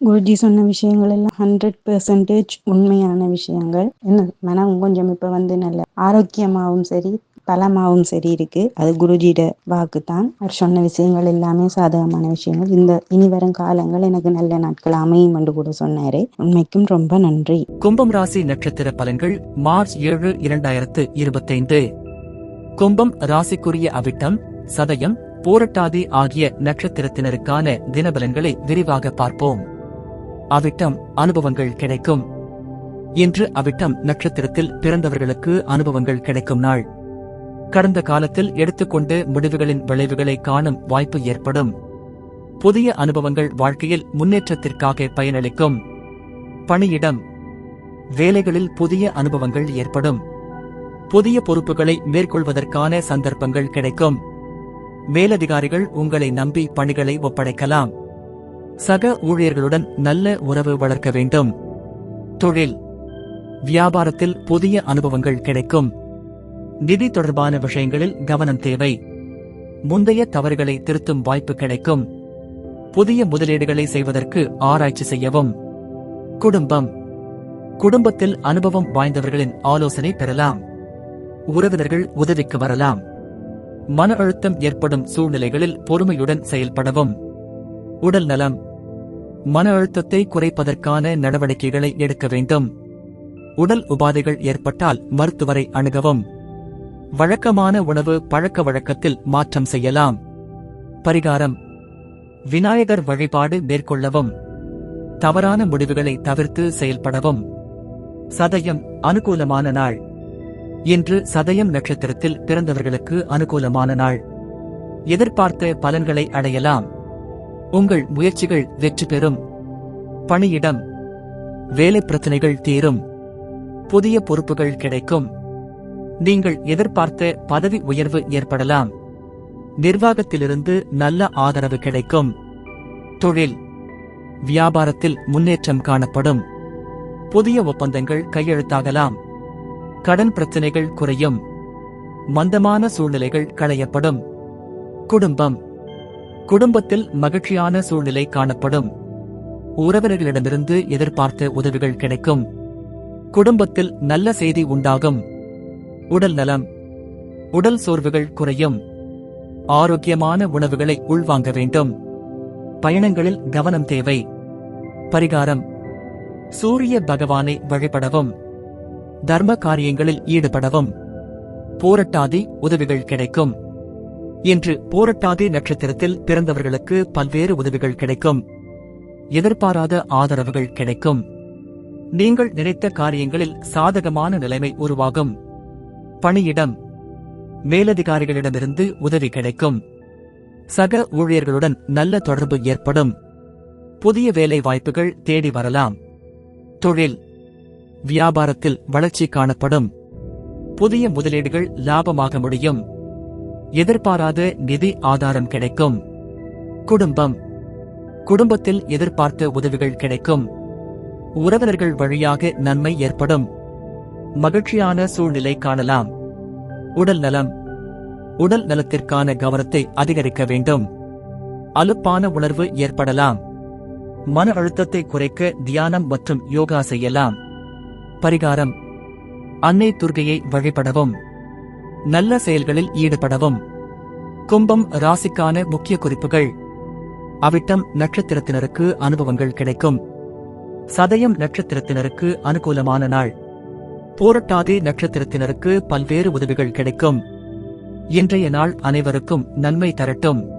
குருஜி சொன்ன விஷயங்கள் எல்லாம் ஹண்ட்ரட் பெர்சன்டேஜ் உண்மையான விஷயங்கள். என்ன? மனம் கொஞ்சம் இப்ப வந்து நல்ல ஆரோக்கியமாகவும் சரி பலமாகவும் சரி இருக்கு. அது குருஜியோட வாக்கு தான் அவர் சொன்ன விஷயங்கள் எல்லாமே சாதகமான விஷயங்கள். இந்த இனி வரும் காலங்கள் எனக்கு நல்ல நாட்கள் அமையும் என்று கூட சொன்னாரு. உண்மைக்கும் ரொம்ப நன்றி. கும்பம் ராசி நட்சத்திர பலன்கள் மார்ச் ஏழு இரண்டாயிரத்து இருபத்தைந்து. கும்பம் ராசிக்குரிய அவிட்டம் சதயம் போரட்டாதி ஆகிய நட்சத்திரத்தினருக்கான தினபலன்களை விரிவாக பார்ப்போம். அவிட்டம் அனுபவங்கள் கிடைக்கும். இன்று அவிட்டம் நட்சத்திரத்தில் பிறந்தவர்களுக்கு அனுபவங்கள் கிடைக்கும் நாள். கடந்த காலத்தில் எடுத்துக்கொண்டு முடிவுகளின் விளைவுகளை காணும் வாய்ப்பு ஏற்படும். புதிய அனுபவங்கள் வாழ்க்கையில் முன்னேற்றத்திற்காக பயனளிக்கும். பணியிடம். வேலைகளில் புதிய அனுபவங்கள் ஏற்படும். புதிய பொறுப்புகளை மேற்கொள்வதற்கான சந்தர்ப்பங்கள் கிடைக்கும். மேலதிகாரிகள் உங்களை நம்பி பணிகளை ஒப்படைக்கலாம். சக ஊழியர்களுடன் நல்ல உறவு வளர்க்க வேண்டும். தொழில். வியாபாரத்தில் புதிய அனுபவங்கள் கிடைக்கும். நிதி தொடர்பான விஷயங்களில் கவனம் தேவை. முந்தைய தவறுகளை திருத்தும் வாய்ப்பு கிடைக்கும். புதிய முதலீடுகளை செய்வதற்கு ஆராய்ச்சி செய்யவும். குடும்பம். குடும்பத்தில் அனுபவம் வாய்ந்தவர்களின் ஆலோசனை பெறலாம். உறவினர்கள் உதவிக்கு வரலாம். மன அழுத்தம் ஏற்படும் சூழ்நிலைகளில் பொறுமையுடன் செயல்படவும். உடல் நலம். மன அழுத்தத்தை குறைப்பதற்கான நடவடிக்கைகளை எடுக்க வேண்டும். உடல் உபாதைகள் ஏற்பட்டால் மருத்துவரை அணுகவும். வழக்கமான உணவு பழக்க வழக்கத்தில் மாற்றம் செய்யலாம். பரிகாரம். விநாயகர் வழிபாடு மேற்கொள்ளவும். தவறான முடிவுகளை தவிர்த்து செயல்படவும். சதயம் அனுகூலமான நாள். இன்று சதயம் நட்சத்திரத்தில் பிறந்தவர்களுக்கு அனுகூலமான நாள். எதிர்பார்த்த பலன்களை அடையலாம். உங்கள் முயற்சிகள் வெற்றி பெறும். பணியிடம் வேலை பிரச்சனைகள் தீரும். புதிய பொறுப்புகள் கிடைக்கும். நீங்கள் எதிர்பார்த்த பதவி உயர்வு ஏற்படலாம். நிர்வாகத்திலிருந்து நல்ல ஆதரவு கிடைக்கும். தொழில் வியாபாரத்தில் முன்னேற்றம் காணப்படும். புதிய ஒப்பந்தங்கள் கையெழுத்தாகலாம். கடன் பிரச்சனைகள் குறையும். மந்தமான சூழ்நிலைகள் களையப்படும். குடும்பம் குடும்பத்தில் மகிழ்ச்சியான சூழ்நிலை காணப்படும். உறவினர்களிடமிருந்து எதிர்பார்த்த உதவிகள் கிடைக்கும். குடும்பத்தில் நல்ல செய்தி உண்டாகும். உடல் நலம். உடல் சோர்வுகள் குறையும். ஆரோக்கியமான உணவுகளை உள்வாங்க வேண்டும். பயணங்களில் கவனம் தேவை. பரிகாரம். சூரிய பகவானை வழிபடவும். தர்ம காரியங்களில் ஈடுபடவும். போரட்டாதி உதவிகள் கிடைக்கும். இன்று போரட்டாதி நட்சத்திரத்தில் பிறந்தவர்களுக்கு பல்வேறு உதவிகள் கிடைக்கும். எதிர்பாராத ஆதரவுகள் கிடைக்கும். நீங்கள் நினைத்த காரியங்களில் சாதகமான நிலைமை உருவாகும். பணியிடம் மேலதிகாரிகளிடமிருந்து உதவி கிடைக்கும். சக ஊழியர்களுடன் நல்ல தொடர்பு ஏற்படும். புதிய வேலை வாய்ப்புகள் தேடி வரலாம். தொழில் வியாபாரத்தில் வளர்ச்சி காணப்படும். புதிய முதலீடுகள் லாபமாக முடியும். எதிர்பாராத நிதி ஆதாரம் கிடைக்கும். குடும்பம். குடும்பத்தில் எதிர்பார்த்த உதவிகள் கிடைக்கும். உறவினர்கள் வழியாக நன்மை ஏற்படும். மகிழ்ச்சியான சூழ்நிலை காணலாம். உடல் நலம். உடல் நலத்திற்கான கவனத்தை அதிகரிக்க வேண்டும். அலுப்பான உணர்வு ஏற்படலாம். மன அழுத்தத்தை குறைக்க தியானம் மற்றும் யோகா செய்யலாம். பரிகாரம். அன்னை துர்கையை வழிபடவும். நல்ல செயல்களில் ஈடுபடவும். கும்பம் ராசிக்கான முக்கிய குறிப்புகள். அவிட்டம் நட்சத்திரத்தினருக்கு அனுபவங்கள் கிடைக்கும். சதயம் நட்சத்திரத்தினருக்கு அனுகூலமான நாள். போரட்டாதி நட்சத்திரத்தினருக்கு பல்வேறு உதவிகள் கிடைக்கும். இன்றைய நாள் அனைவருக்கும் நன்மை தரட்டும்.